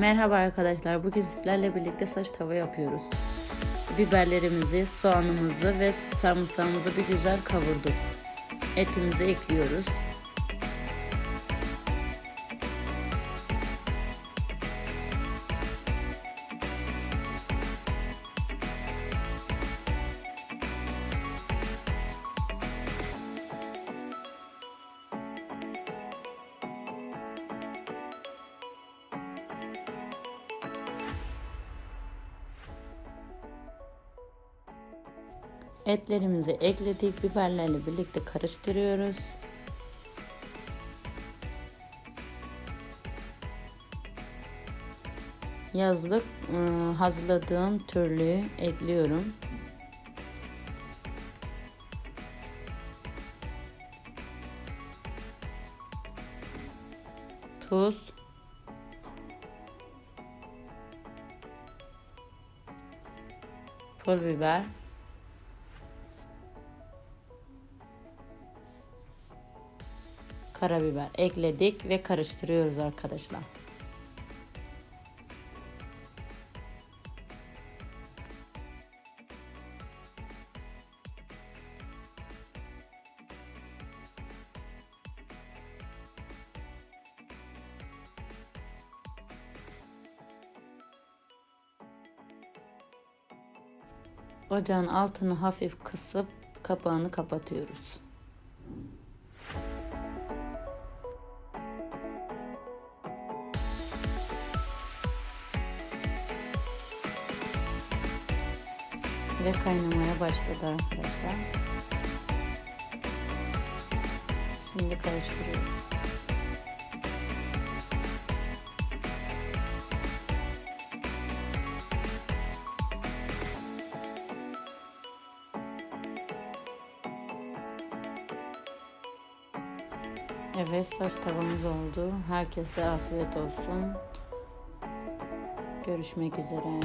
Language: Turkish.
Merhaba arkadaşlar. Bugün sizlerle birlikte saç tava yapıyoruz. Biberlerimizi, soğanımızı ve sarımsağımızı bir güzel kavurduk. Etimizi ekliyoruz. Etlerimizi ekledik. Biberlerle birlikte karıştırıyoruz. Yazlık ıı, hazırladığım türlüğü ekliyorum. Tuz. Pul biber. Karabiber ekledik ve karıştırıyoruz arkadaşlar. Ocağın altını hafif kısıp kapağını kapatıyoruz. Ve kaynamaya başladı arkadaşlar. Şimdi karıştırıyoruz. Evet saç tavamız oldu. Herkese afiyet olsun. Görüşmek üzere.